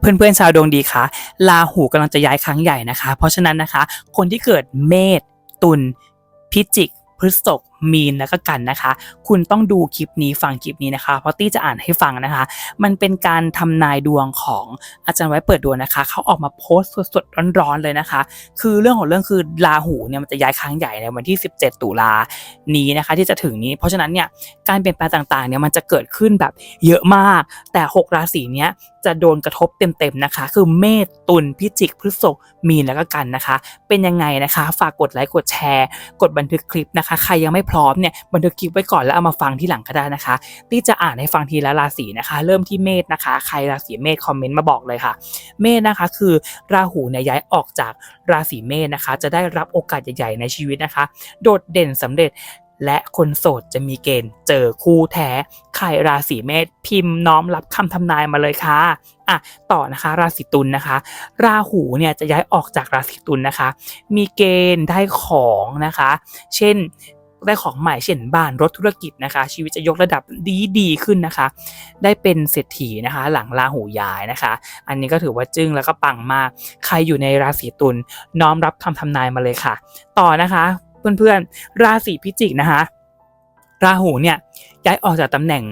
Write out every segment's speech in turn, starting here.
เพื่อนๆชาวดวงดีคะลาหูกำลังจะย้ายครั้งใหญ่นะคะ เพราะฉะนั้นนะคะ คนที่เกิดเมษตุลพิจิก พฤษภ มีนแล้วก็กันนะคะ คุณต้องดูคลิปนี้ฟังคลิปนี้นะคะเพราะตี้จะอ่านให้ฟังนะคะ มันเป็นการทำนายดวงของอาจารย์ไว้เปิดดวงนะคะ เขาออกมาโพสต์สดๆร้อนๆเลยนะคะ คือเรื่องของเรื่องคือราหูเนี่ยมันจะย้ายครั้งใหญ่ในวันที่ 17 ตุลานี้นะคะ ที่จะถึงนี้ เพราะฉะนั้นเนี่ยการเปลี่ยนแปลงต่างๆเนี่ยมันจะเกิดขึ้นแบบเยอะมาก แต่ 6 ราศีเนี้ยจะโดนกระทบเต็มๆนะคะ คือเมษตุลพิจิกพฤษภมีนแล้วก็กันนะคะ เป็นยังไงนะคะ ฝากกดไลค์กดแชร์ กดบันทึกคลิปนะคะ ใครยังไม่พร้อมเนี่ยบันทึกคลิปไว้ก่อนแล้วเอามาฟังที่หลังก็ได้นะคะตี้จะอ่านให้ฟังทีละราศีนะคะ เริ่มที่เมษนะคะ ใครราศีเมษคอมเมนต์มาบอกเลยค่ะ เมษนะคะคือราหูเนี่ยย้ายออกจากราศีเมษนะคะ จะได้รับโอกาสใหญ่ๆในชีวิตนะคะ โดดเด่นสำเร็จและคนโสดจะมีเกณฑ์เจอคู่แท้ ใครราศีเมษพิมพ์น้อมรับคำทำนายมาเลยค่ะ อะ ต่อนะคะ ราศีตุลนะคะ ราหูเนี่ยจะย้ายออกจากราศีตุลนะคะ มีเกณฑ์ได้ของนะคะ เช่น ได้ของใหม่เช่นบ้านรถธุรกิจนะคะ ชีวิตจะยกระดับดีดีขึ้นนะคะ ได้เป็นเศรษฐีนะคะ หลังราหูย้ายนะคะ อันนี้ก็ถือว่าจึ้งแล้วก็ปังมาก ใครอยู่ในราศีตุลน้อมรับคำทำนายมาเลยค่ะ ต่อนะคะ เพื่อนๆราศีพิจิกนะคะ ราหูเนี่ยย้ายออกจากตำแหน่ง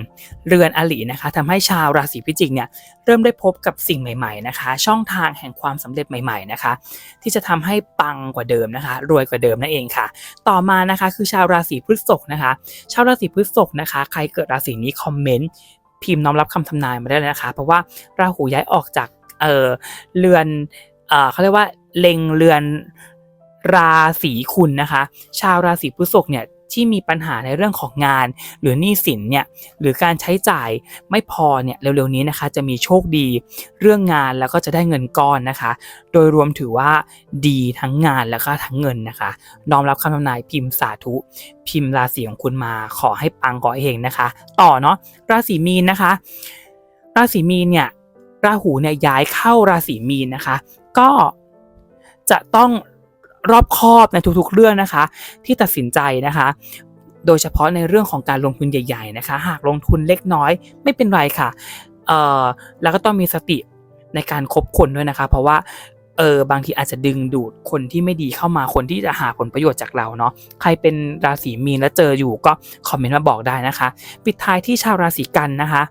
เรือนอลินะคะทำให้ชาวราศีพิจิกเนี่ยเริ่มได้พบกับสิ่งใหม่ๆนะคะ ช่องทางแห่งความสำเร็จใหม่ๆนะคะ ที่จะทำให้ปังกว่าเดิมนะคะ รวยกว่าเดิมนั่นเองค่ะ ต่อมานะคะคือชาวราศีพฤษภนะคะ ชาวราศีพฤษภนะคะ ใครเกิดราศีนี้คอมเมนต์พิมพ์น้อมรับคำทำนายมาได้เลยนะคะ เพราะว่าราหูย้ายออกจากเออเรือนเออเขาเรียกว่าเล็งเรือนราศีคุณนะคะ ชาวราศีพฤษภเนี่ย ที่มีปัญหาในเรื่องของงาน หรือหนี้สินเนี่ยหรือการใช้จ่ายไม่พอเนี่ยเร็วๆนี้นะคะ จะมีโชคดี เรื่องงานแล้วก็จะได้เงินก้อนนะคะ โดยรวมถือว่าดีทั้งงานแล้วก็ทั้งเงินนะคะน้อมรับคำทำนายพิมพ์สาธุ พิมพ์ราศีของคุณมาขอให้ปังขอให้เฮงนะคะ ต่อเนาะราศีมีนนะคะ ราศีมีนเนี่ยราหูเนี่ยย้ายเข้าราศีมีนนะคะ ก็จะต้อง รอบคอบในทุกๆเรื่องนะคะ ที่ตัดสินใจนะคะ โดยเฉพาะในเรื่องของการลงทุนใหญ่ๆนะคะ หากลงทุนเล็กน้อยไม่เป็นไรค่ะเอ่อแล้วก็ต้องมีสติในการคบคนด้วยนะคะ เพราะว่าเออบางทีอาจจะดึงดูดคนที่ไม่ดีเข้ามาคนที่จะหาผลประโยชน์จากเราเนาะใครเป็นราศีมีนแล้วเจออยู่ก็คอมเมนต์มาบอกได้นะคะ ปิดท้ายที่ชาวราศีกันนะคะ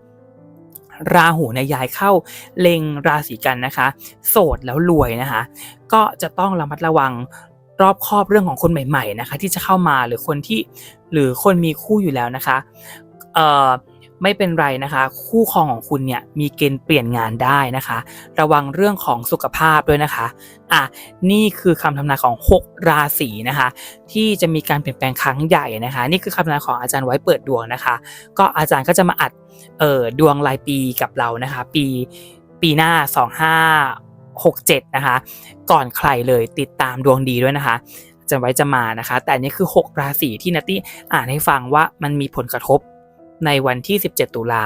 ราหูในย้ายเข้าเล็งราศีกันนะคะ โสดแล้วรวยนะคะ ก็จะต้องระมัดระวังรอบครอบเรื่องของคนใหม่ ๆนะคะ ที่จะเข้ามาหรือคนที่หรือคนมีคู่อยู่แล้วนะคะ เอ่อ ไม่เป็นไรนะคะ คู่ครองของคุณเนี่ยมีเกณฑ์เปลี่ยนงานได้นะคะ ระวังเรื่องของสุขภาพด้วยนะคะอะนี่คือคำทำนายของ 6 ราศีนะคะ ที่จะมีการเปลี่ยนแปลงครั้งใหญ่นะคะ นี่คือคำทำนายของอาจารย์ไว้เปิดดวงนะคะ ก็อาจารย์ก็จะมาอัดเอ่อดวงรายปีกับเรานะคะ ปีปีหน้า 2567 นะคะ ก่อนใครเลยติดตามดวงดีด้วยนะคะจะไว้จะมานะคะ แต่นนี่คือ 6 ราศีที่นัตตี้อ่านให้ฟังว่ามันมีผลกระทบ ในวันที่ 17 ตุลา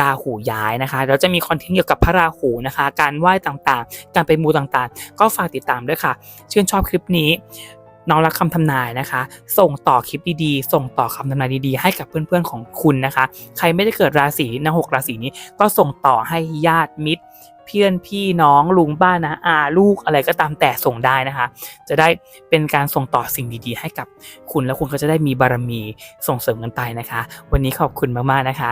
ราหูย้ายนะคะแล้วจะมีคอนเทนต์เกี่ยวกับพระราหูนะคะ การไหว้ต่างๆ การไปมูต่างๆ ก็ฝากติดตามด้วยค่ะ ชื่นชอบคลิปนี้น้องรักคำทำนายนะคะ ส่งต่อคลิปดีๆ ส่งต่อคำทำนายดีๆ ให้กับเพื่อนๆของคุณนะคะ ใครไม่ได้เกิดราศีในหกราศีนี้ก็ส่งต่อให้ญาติมิตร เพื่อนพี่น้องลุงบ้านนะอาลูกอะไรก็ตามแต่ส่งได้นะคะ จะได้เป็นการส่งต่อสิ่งดีๆ ให้กับคุณแล้วคุณก็จะได้มีบารมีส่งเสริมกันไปนะคะ วันนี้ขอบคุณมากๆนะคะ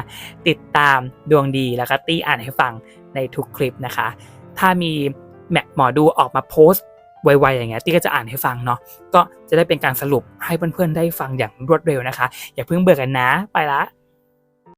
ติดตามดวงดีแล้วก็ตี้อ่านให้ฟังในทุกคลิปนะคะ ถ้ามีแมหมอดูออกมาโพสต์ไวๆอย่างเงี้ยตี้ก็จะอ่านให้ฟังเนาะก็จะได้เป็นการสรุปให้เพื่อนๆได้ฟังอย่างรวดเร็วนะคะ อย่าเพิ่งเบื่อกันนะ ไปละ